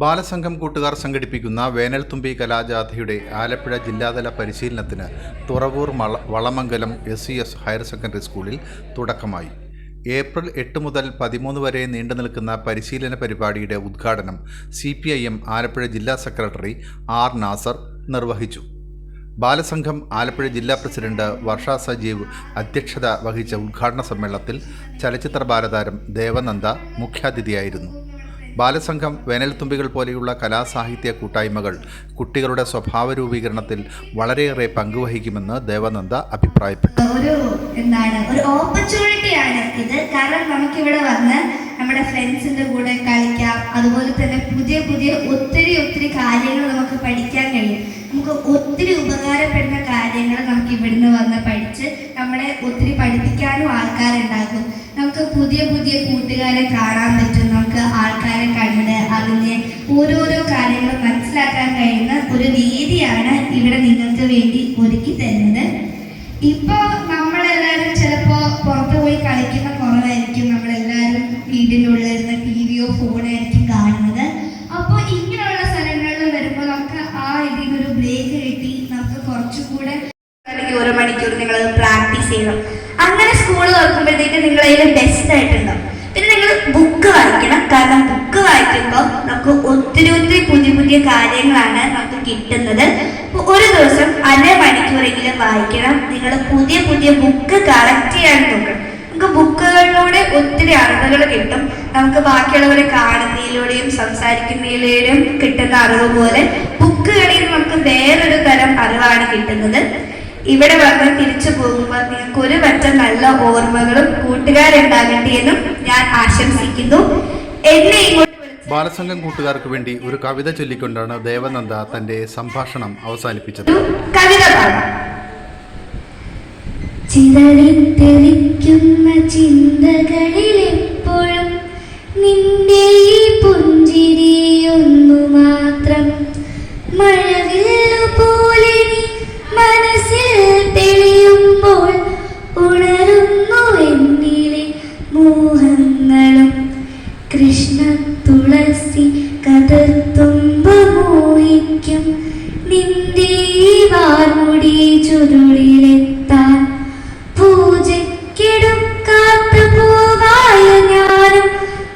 ബാലസംഘം കൂട്ടുകാർ സംഘടിപ്പിക്കുന്ന വേനൽത്തുമ്പി കലാജാഥയുടെ ആലപ്പുഴ ജില്ലാതല പരിശീലനത്തിന് Thuravoor Valamangalam S C S higher secondary സ്കൂളിൽ തുടക്കമായി. ഏപ്രിൽ എട്ട് മുതൽ പതിമൂന്ന് വരെ നീണ്ടു നിൽക്കുന്ന പരിശീലന പരിപാടിയുടെ ഉദ്ഘാടനം C P I M Alappuzha ജില്ലാ സെക്രട്ടറി ആർ നാസർ നിർവഹിച്ചു. ബാലസംഘം ആലപ്പുഴ ജില്ലാ പ്രസിഡന്റ് വർഷ സജീവ് അധ്യക്ഷത വഹിച്ച ഉദ്ഘാടന സമ്മേളനത്തിൽ ചലച്ചിത്ര ബാലതാരം ദേവനന്ദ മുഖ്യാതിഥിയായിരുന്നു. ബാലസംഘം വേനൽത്തുമ്പികൾ പോലെയുള്ള കലാസാഹിത്യ കൂട്ടായ്മകൾ കുട്ടികളുടെ സ്വഭാവ രൂപീകരണത്തിൽ വളരെയേറെ പങ്കുവഹിക്കുമെന്ന് ദേവനന്ദ അഭിപ്രായപ്പെട്ടു. ഒരു എന്താണ് ഒരു ഓപ്പർച്യൂണിറ്റിയാണ് ഇത്. കാരണം നമുക്കിവിടെ വന്ന് നമ്മുടെ ഫ്രണ്ട്സിന്റെ കൂടെ കളിക്കാം. അതുപോലെ തന്നെ പുതിയ പുതിയ ഒത്തിരി ഒത്തിരി കാര്യങ്ങൾ നമുക്ക് പഠിക്കാൻ കഴിയും. നമുക്ക് ഒത്തിരി ഉപകാരപ്പെടുന്ന കാര്യങ്ങൾ നമുക്ക് ഇവിടുന്ന് വന്ന് പഠിച്ച് നമ്മളെ ഒത്തിരി പഠിപ്പിക്കാനും ആൾക്കാരുണ്ടാകും. നമുക്ക് പുതിയ പുതിയ കൂട്ടുകാരെ കാണാൻ പറ്റും. നമുക്ക് ആൾക്കാരെ കണ്ട് അതിന്റെ ഓരോരോ കാര്യങ്ങൾ മനസ്സിലാക്കാൻ കഴിയുന്ന ഒരു രീതിയാണ് ഇവിടെ നിങ്ങൾക്ക് വേണ്ടി ഒരുക്കി തരുന്നത്. ഇപ്പോൾ നമ്മളെല്ലാവരും ചിലപ്പോൾ പുറത്തു പോയി കളിക്കുന്ന കുറവായിരിക്കും. നമ്മളെല്ലാവരും വീടിന്റെ ഉള്ളിൽ ഇരുന്ന് ടി വിയോ ഫോണായിരിക്കും കാണുന്നത്. അപ്പോൾ ഇങ്ങനെയുള്ള സ്ഥലങ്ങളിൽ വരുമ്പോൾ നമുക്ക് ആ ഇതിനൊരു ബ്രേക്ക് കിട്ടി. നമുക്ക് കുറച്ചുകൂടെ ഒരു മണിക്കൂർ നിങ്ങൾ പ്രാക്ടീസ് ചെയ്യണം. അങ്ങനെ സ്കൂൾ തുറക്കുമ്പോഴത്തേക്ക് നിങ്ങൾ അതിൽ ബെസ്റ്റ് ആയിട്ടുണ്ടാവും. പിന്നെ നിങ്ങൾ ബുക്ക് വായിക്കണം. കാരണം ബുക്ക് വായിക്കുമ്പോൾ നമുക്ക് ഒത്തിരി ഒത്തിരി പുതിയ പുതിയ കാര്യങ്ങളാണ് നമുക്ക് കിട്ടുന്നത്. ഒരു ദിവസം അര മണിക്കൂറെങ്കിലും വായിക്കണം. നിങ്ങൾ പുതിയ പുതിയ ബുക്ക് കളക്ട് ചെയ്യാൻ നോക്കണം. നമുക്ക് ബുക്കുകളിലൂടെ ഒത്തിരി അറിവുകൾ കിട്ടും. നമുക്ക് ബാക്കിയുള്ളവരെ കാണുന്നതിലൂടെയും സംസാരിക്കുന്നതിലൂടെയും കിട്ടുന്ന അറിവ് പോലെ ബുക്കുകളിൽ നമുക്ക് വേറൊരു തരം അറിവാണ് കിട്ടുന്നത്. ഇവിടെ വന്ന് തിരിച്ചു പോകുമ്പോൾ നിങ്ങൾക്ക് ഒരു പറ്റം നല്ല ഓർമ്മകളും കൂട്ടുകാരുണ്ടാകട്ടെ എന്നും ഞാൻ ആശംസിക്കുന്നു. എന്നെ ഇങ്ങോട്ട് ബാലസംഘം കൂട്ടുകാർക്ക് വേണ്ടി ഒരു കവിത ചൊല്ലിക്കൊണ്ടാണ് ദേവനന്ദ തന്റെ സംഭാഷണം അവസാനിപ്പിച്ചത്. കവിത ചിതറിത്തെറിക്കുന്ന ചിന്തകളിൽ എപ്പോഴും നിന്റെ തുളസി കതർത്തുമ്പ മോഹിക്കും നിന്റെ വാർമുടി ചുരുളിലെത്താൻ പൂജക്കെടുക്കാത്ത പൂവായ ഞാനും.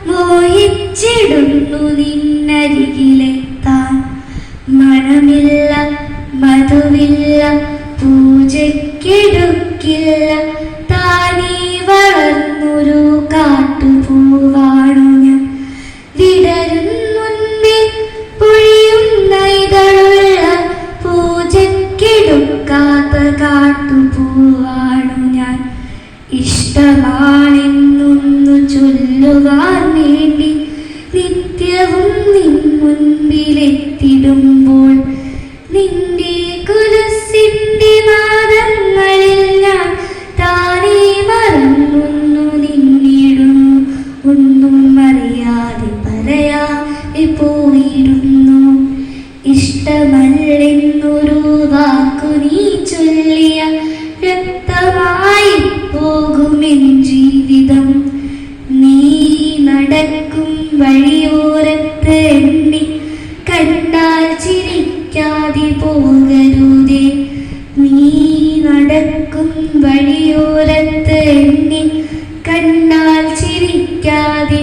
മോഹിച്ചിടുന്നു നിന്നരികിലെത്താൻ. മണമില്ല മധുവില്ല പൂജക്കെടുക്കില്ല ഇഷ്ടമാണെന്നൊന്നു ചൊല്ലുവാൻ വേണ്ടി നിത്യവും നിൻ മുൻപിലെത്തിടുമ്പോൾ നിന്റെ കുലസിന്റെ താനേ ഒന്നും അറിയാതെ ഇഷ്ടമല്ലെന്നൊരു വാക്കു നീ ചൊല്ലിയ വ്യക്തമായി പോകുമെൻ ജീവിതം നീ നടക്കും വഴിയോരത്ത് എണ്ണി കണ്ടാൽ ചിരിക്കാതെ പോകരുതേ. നീ നടക്കും വഴിയോരത്ത് എണ്ണി കണ്ടാൽ ചിരിക്കാതെ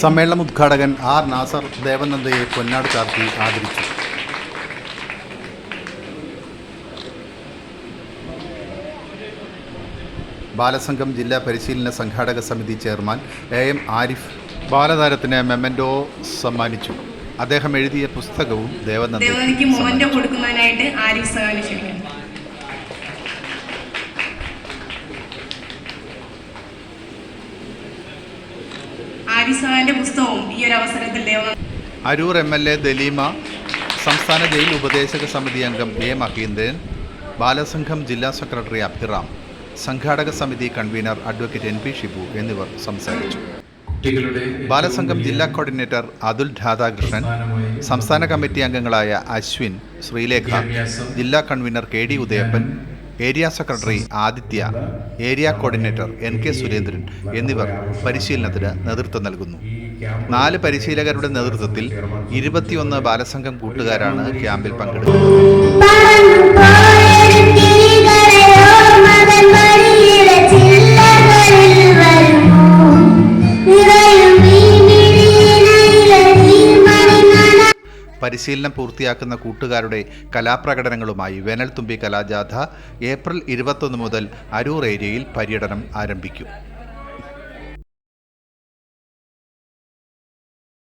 സമ്മേളനം ഉദ്ഘാടകൻ ആർ നാസർ ദേവനന്ദയെ പൊന്നാട് ചാർത്തി ആദരിച്ചു. ബാലസംഘം ജില്ലാ പരിശീലന സംഘാടക സമിതി ചെയർമാൻ എ എം ആരിഫ് ബാലതാരത്തിന് മെമ്മൻഡോ സമ്മാനിച്ചു. അദ്ദേഹം എഴുതിയ പുസ്തകവും ദേവനന്ദ കൊടുക്കുന്നതിനായിട്ട് ആരിഫ് സഹാന്റെ പുസ്തകവും ഈ ഒരു അവസരത്തിൽ ദേവ Aroor M L A Daleema സംസ്ഥാന ജയിൽ ഉപദേശക സമിതി അംഗം എ മഹീന്ദ്രൻ ബാലസംഘം ജില്ലാ സെക്രട്ടറി അഭിറാം സംഘാടക സമിതി convener advocate N P Shibu എന്നിവർ സംസാരിച്ചു. ബാലസംഘം ജില്ലാ കോർഡിനേറ്റർ അതുൽ രാധാകൃഷ്ണൻ സംസ്ഥാന കമ്മിറ്റി അംഗങ്ങളായ അശ്വിൻ ശ്രീലേഖ ജില്ലാ convener K D Udayappan area secretary Aditya area coordinator N K Surendran എന്നിവർ പരിശീലനത്തിന് നേതൃത്വം നൽകുന്നു. നാല് പരിശീലകരുടെ നേതൃത്വത്തിൽ ഇരുപത്തിയൊന്ന് ബാലസംഘം കൂട്ടുകാരാണ് ക്യാമ്പിൽ പങ്കെടുക്കുന്നത്. പരിശീലനം പൂർത്തിയാക്കുന്ന കൂട്ടുകാരുടെ കലാപ്രകടനങ്ങളുമായി വേനൽത്തുമ്പി കലാജാഥ ഏപ്രിൽ ഇരുപത്തൊന്ന് മുതൽ അരൂർ ഏരിയയിൽ പര്യടനം ആരംഭിക്കും.